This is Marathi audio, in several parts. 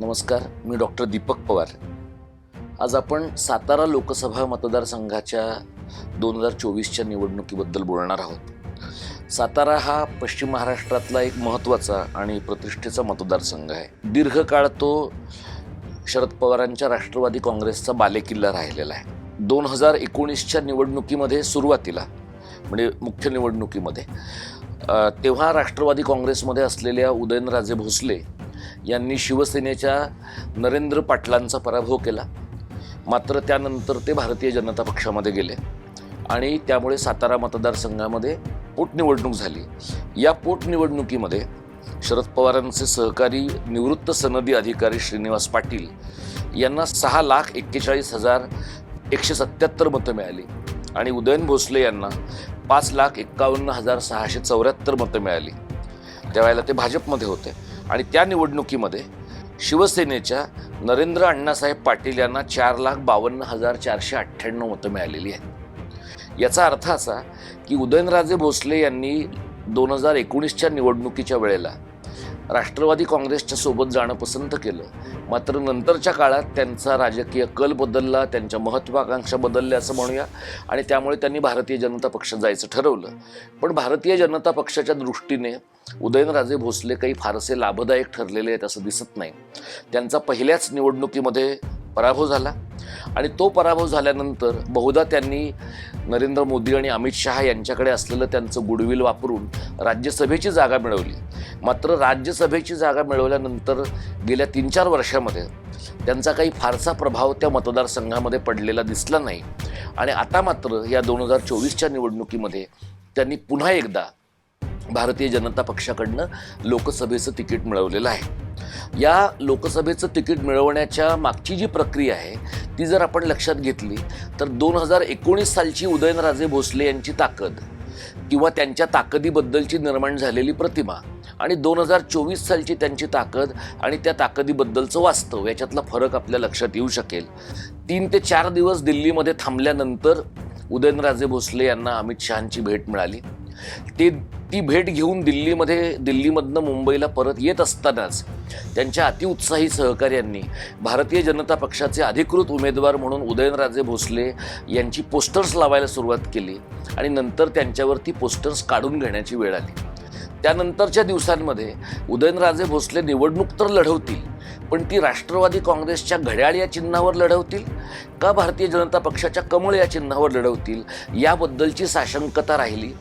नमस्कार मी डॉक्टर दीपक पवार. आज आपण सातारा लोकसभा मतदारसंघाच्या दोन हजार चोवीसच्या निवडणुकीबद्दल बोलणार आहोत. सातारा हा पश्चिम महाराष्ट्रातला एक महत्त्वाचा आणि प्रतिष्ठेचा मतदारसंघ आहे. दीर्घकाळ तो शरद पवारांच्या राष्ट्रवादी काँग्रेसचा बालेकिल्ला राहिलेला आहे. दोन हजार एकोणीसच्या निवडणुकीमध्ये सुरुवातीला म्हणजे मुख्य निवडणुकीमध्ये तेव्हा राष्ट्रवादी काँग्रेसमध्ये असलेल्या उदयनराजे भोसले यांनी शिवसेनेच्या नरेंद्र पाटलांचा पराभव केला. मात्र त्यानंतर ते भारतीय जनता पक्षामध्ये गेले. आणि त्यामुळे सातारा मतदारसंघामध्ये पोटनिवडणूक झाली. या पोटनिवडणुकीमध्ये शरद पवारांचे सहकारी निवृत्त सनदी अधिकारी श्रीनिवास पाटील यांना सहा लाख एक्केचाळीस हजार एकशे सत्याहत्तर मतं मिळाली. आणि उदयन भोसले यांना पाच लाख एक्कावन्न हजार सहाशे चौऱ्याहत्तर मतं मिळाली. त्यावेळेला ते भाजपमध्ये होते. आणि त्या निवडणुकीमध्ये शिवसेनेच्या नरेंद्र अण्णासाहेब पाटील यांना चार लाख बावन्न हजार चारशे अठ्ठ्याण्णव मतं मिळालेली आहेत. याचा अर्थ असा की उदयनराजे भोसले यांनी दोन हजार एकोणीसच्या निवडणुकीच्या वेळेला राष्ट्रवादी काँग्रेसच्या सोबत जाणं पसंत केलं. मात्र नंतरच्या काळात त्यांचा राजकीय कल बदलला त्यांच्या महत्त्वाकांक्षा बदलल्या असं म्हणूया आणि त्यामुळे त्यांनी भारतीय जनता पक्षात जायचं ठरवलं. पण भारतीय जनता पक्षाच्या दृष्टीने उदयनराजे भोसले काही फारसे लाभदायक ठरलेले आहेत असं दिसत नाही. त्यांचा पहिल्याच निवडणुकीमध्ये पराभव झाला. आणि तो पराभव झाल्यानंतर बहुधा त्यांनी नरेंद्र मोदी आणि अमित शहा यांच्याकडे असलेलं त्यांचं गुडविल वापरून राज्यसभेची जागा मिळवली. मात्र राज्यसभेची जागा मिळवल्यानंतर गेल्या तीन चार वर्षामध्ये त्यांचा काही फारसा प्रभाव त्या मतदारसंघामध्ये पडलेला दिसला नाही. आणि आता मात्र या दोन हजार चोवीसच्या निवडणुकीमध्ये त्यांनी पुन्हा एकदा भारतीय जनता पक्षाकडनं लोकसभेचं तिकीट मिळवलेलं आहे. या लोकसभेचं तिकीट मिळवण्याच्या मागची जी प्रक्रिया आहे ती जर आपण लक्षात घेतली तर दोन हजार एकोणीस सालची उदयनराजे भोसले यांची ताकद किंवा त्यांच्या ताकदीबद्दलची निर्माण झालेली प्रतिमा आणि दोन हजार चोवीस सालची त्यांची ताकद आणि त्या ताकदीबद्दलचं वास्तव याच्यातला फरक आपल्या लक्षात येऊ शकेल. तीन ते चार दिवस दिल्लीमध्ये थांबल्यानंतर उदयनराजे भोसले यांना अमित शहांची भेट मिळाली. ते ती भेट घेऊन दिल्लीमध्ये दिल्लीमधनं मुंबईला परत येत असतानाच त्यांच्या अतिउत्साही सहकार्यांनी भारतीय जनता पक्षाचे अधिकृत उमेदवार म्हणून उदयनराजे भोसले यांची पोस्टर्स लावायला सुरुवात केली आणि नंतर त्यांच्यावरती पोस्टर्स काढून घेण्याची वेळ आली. त्यानंतरच्या दिवसांमध्ये उदयनराजे भोसले निवडणूक तर लढवतील पण ती राष्ट्रवादी काँग्रेसच्या घड्याळ या चिन्हावर लढवतील का भारतीय जनता पक्षाच्या कमळ या चिन्हावर लढवतील याबद्दलची साशंकता राहिली?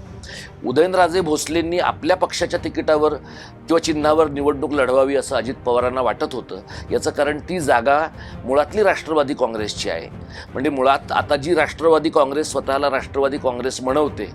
उदयनराजे भोसलेंनी आपल्या पक्षाच्या तिकिटावर किंवा चिन्हावर निवडणूक लढवावी असं अजित पवारांना वाटत होतं. याचं कारण ती जागा मुळातली राष्ट्रवादी काँग्रेसची आहे. म्हणजे मुळात आता जी राष्ट्रवादी काँग्रेस स्वतःला राष्ट्रवादी काँग्रेस म्हणवते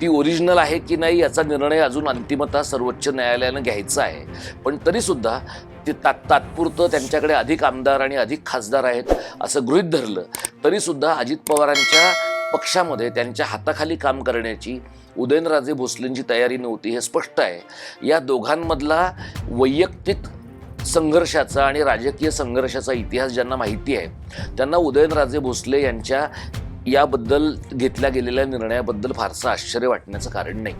ती ओरिजिनल आहे की नाही याचा निर्णय अजून अंतिमतः सर्वोच्च न्यायालयानं घ्यायचा आहे. पण तरीसुद्धा ते तात तात्पुरतं त्यांच्याकडे अधिक आमदार आणि अधिक खासदार आहेत असं गृहीत धरलं. तरीसुद्धा अजित पवारांच्या पक्षामध्ये त्यांच्या हाताखाली काम करण्याची उदयनराजे भोसलेंची तयारी नव्हती हे स्पष्ट आहे. या दोघांमधला वैयक्तिक संघर्षाचा आणि राजकीय संघर्षाचा इतिहास ज्यांना माहिती आहे त्यांना उदयनराजे भोसले यांच्या याबद्दल घेतल्या गेलेल्या निर्णयाबद्दल फारसं आश्चर्य वाटण्याचं कारण नाही.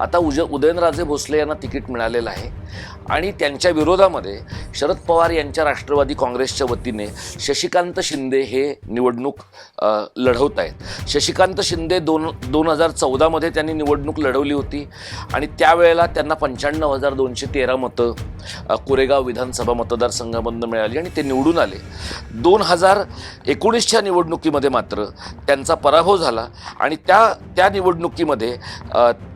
आता उज उदयनराजे भोसले यांना तिकीट मिळालेलं आहे आणि त्यांच्या विरोधामध्ये शरद पवार यांच्या राष्ट्रवादी काँग्रेसच्या वतीने शशिकांत शिंदे हे निवडणूक लढवत आहेत. शशिकांत शिंदे दोन दोन हजार चौदामध्ये त्यांनी निवडणूक लढवली होती आणि त्यावेळेला त्यांना पंच्याण्णव हजार दोनशे तेरा मतं कोरेगाव विधानसभा मतदारसंघामधनं मिळाली आणि ते निवडून आले. दोन हजार एकोणीसच्या निवडणुकीमध्ये मात्र त्यांचा पराभव झाला आणि त्या त्या निवडणुकीमध्ये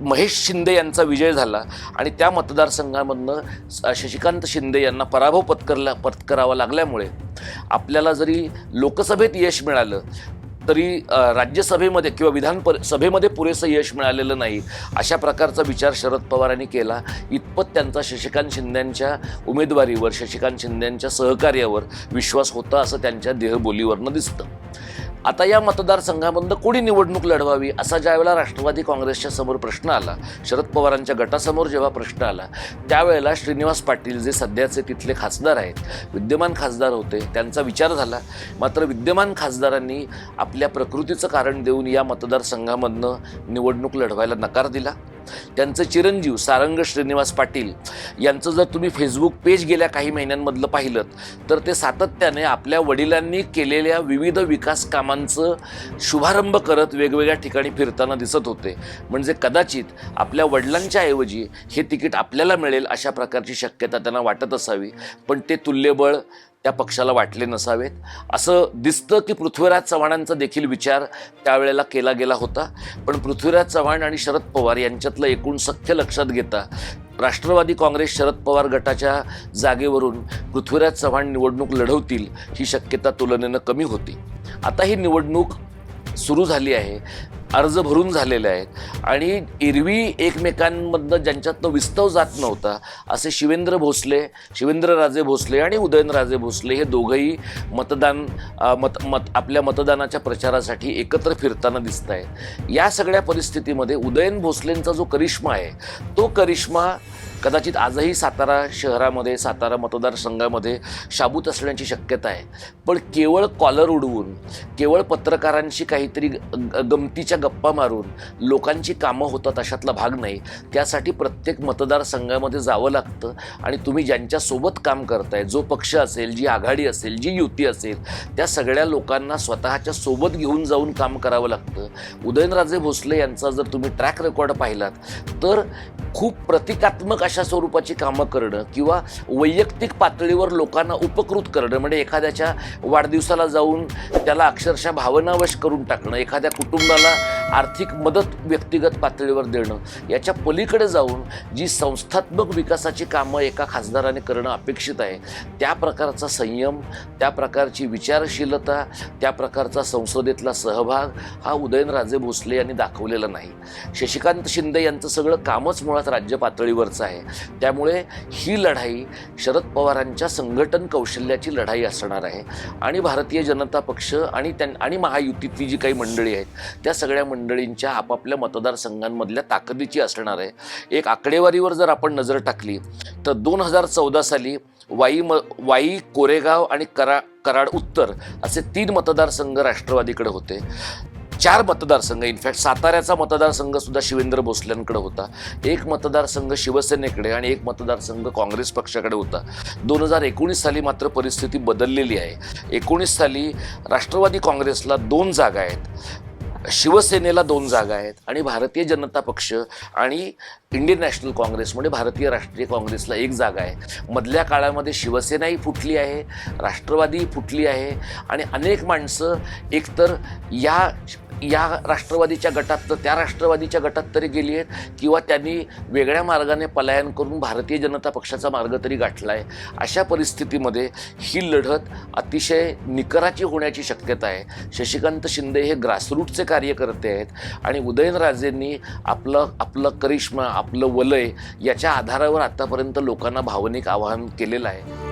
महेश शिंदे यांचा विजय झाला आणि त्या मतदारसंघामधनं शशिकांत शिंदे यांना पराभव पत्करला पत्करावा लागल्यामुळे आपल्याला जरी लोकसभेत यश मिळालं तरी राज्यसभेमध्ये किंवा विधान पर सभेमध्ये पुरेसं यश मिळालेलं नाही अशा प्रकारचा विचार शरद पवारांनी केला. इतपत त्यांचा शशिकांत शिंदेंच्या उमेदवारीवर शशिकांत शिंदेंच्या सहकार्यावर विश्वास होता असं त्यांच्या देहबोलीवरनं दिसतं. आता या मतदारसंघामधनं कोणी निवडणूक लढवावी असा ज्यावेळेला राष्ट्रवादी काँग्रेसच्या समोर प्रश्न आला शरद पवारांच्या गटासमोर जेव्हा प्रश्न आला त्यावेळेला श्रीनिवास पाटील जे सध्याचे तिथले खासदार आहेत विद्यमान खासदार होते त्यांचा विचार झाला. मात्र विद्यमान खासदारांनी आपल्या प्रकृतीचं कारण देऊन या मतदारसंघामधनं निवडणूक लढवायला नकार दिला. त्यांचं चिरंजीव सारंग श्रीनिवास पाटील यांचं जर तुम्ही फेसबुक पेज गेल्या काही महिन्यांमधलं पाहिलं तर ते सातत्याने आपल्या वडिलांनी केलेल्या विविध विकास कामांचं शुभारंभ करत वेगवेगळ्या ठिकाणी फिरताना दिसत होते. म्हणजे कदाचित आपल्या वडिलांच्या ऐवजी हे तिकीट आपल्याला मिळेल अशा प्रकारची शक्यता त्यांना वाटत असावी. पण ते तुल्यबळ त्या पक्षाला वाटले नसावेत. असं दिसतं की पृथ्वीराज चव्हाणांचा देखील विचार त्यावेळेला केला गेला होता. पण पृथ्वीराज चव्हाण आणि शरद पवार यांच्यातलं एकूण सख्य लक्षात घेता राष्ट्रवादी काँग्रेस शरद पवार गटाच्या जागेवरून पृथ्वीराज चव्हाण निवडणूक लढवतील ही शक्यता तुलनेनं कमी होती. आता ही निवडणूक सुरू झाली आहे. अर्ज भरून झालेले आहेत. आणि एरवी एकमेकांमधनं ज्यांच्यातनं विस्तव जात नव्हता असे शिवेंद्र भोसले शिवेंद्रराजे भोसले आणि उदयनराजे भोसले हे दोघंही मतदान मत मत आपल्या मतदानाच्या प्रचारासाठी एकत्र फिरताना दिसत आहेत. या सगळ्या परिस्थितीमध्ये उदयन भोसलेंचा जो करिश्मा आहे तो करिश्मा कदाचित आजही सातारा शहरामध्ये सातारा मतदारसंघामध्ये शाबूत असण्याची शक्यता आहे. पण केवळ कॉलर उडवून केवळ पत्रकारांशी काहीतरी ग- ग- गमतीच्या गप्पा मारून लोकांची कामं होतात अशातला भाग नाही. त्यासाठी प्रत्येक मतदारसंघामध्ये जावं लागतं आणि तुम्ही ज्यांच्यासोबत काम करताय जो पक्ष असेल जी आघाडी असेल जी युती असेल त्या सगळ्या लोकांना स्वतःच्या सोबत घेऊन जाऊन काम करावं लागतं. उदयनराजे भोसले यांचा जर तुम्ही ट्रॅक रेकॉर्ड पाहिलात तर खूप प्रतिकात्मक अशा स्वरूपाची कामं करणं किंवा वैयक्तिक पातळीवर लोकांना उपकृत करणं म्हणजे एखाद्याच्या वाढदिवसाला जाऊन त्याला अक्षरशः भावनावश करून टाकणं एखाद्या कुटुंबाला आर्थिक मदत व्यक्तिगत पातळीवर देणं याच्या पलीकडे जाऊन जी संस्थात्मक विकासाची कामं एका खासदाराने करणं अपेक्षित आहे त्या प्रकारचा संयम त्या प्रकारची विचारशीलता त्या प्रकारचा संसदेतला सहभाग हा उदयनराजे भोसले यांनी दाखवलेला नाही. शशिकांत शिंदे यांचं सगळं कामच मुळात राज्य पातळीवरचं आहे. त्यामुळे ही लढाई शरद पवारांच्या संघटन कौशल्याची लढाई असणार आहे. आणि भारतीय जनता पक्ष आणि त्यां आणि महायुतीतली जी काही मंडळी आहेत त्या सगळ्या मंडळींच्या आपापल्या मतदारसंघांमधल्या ताकदीची असणार आहे. एक आकडेवारीवर जर आपण नजर टाकली तर दोन हजार चौदा साली वाई म वाई कोरेगाव आणि करा कराड उत्तर असे तीन मतदारसंघ राष्ट्रवादीकडे होते. चार मतदारसंघ इनफॅक्ट साताऱ्याचा मतदारसंघ सुद्धा शिवेंद्र भोसल्यांकडे होता. एक मतदारसंघ शिवसेनेकडे आणि एक मतदारसंघ काँग्रेस पक्षाकडे होता. दोन हजार एकोणीस साली मात्र परिस्थिती बदललेली आहे. एकोणीस साली राष्ट्रवादी काँग्रेसला दोन जागा आहेत शिवसेनेला दोन जागा आहेत आणि भारतीय जनता पक्ष आणि इंडियन नॅशनल काँग्रेस म्हणजे भारतीय राष्ट्रीय काँग्रेसला एक जागा आहे. मधल्या काळामध्ये शिवसेनाही फुटली आहे राष्ट्रवादी फुटली आहे आणि अनेक माणसं एकतर या या राष्ट्रवादीच्या गटात तर त्या राष्ट्रवादीच्या गटात तरी गेली आहेत किंवा त्यांनी वेगळ्या मार्गाने पलायन करून भारतीय जनता पक्षाचा मार्ग तरी गाठला आहे अशा परिस्थितीमध्ये ही लढत अतिशय निकराची होण्याची शक्यता आहे. शशिकांत शिंदे हे ग्रासरूटचे कार्यकर्ते आहेत आणि उदयनराजेंनी आपलं आपलं करिश्मा आपलं वलय याच्या आधारावर आतापर्यंत लोकांना भावनिक आवाहन केलेलं आहे.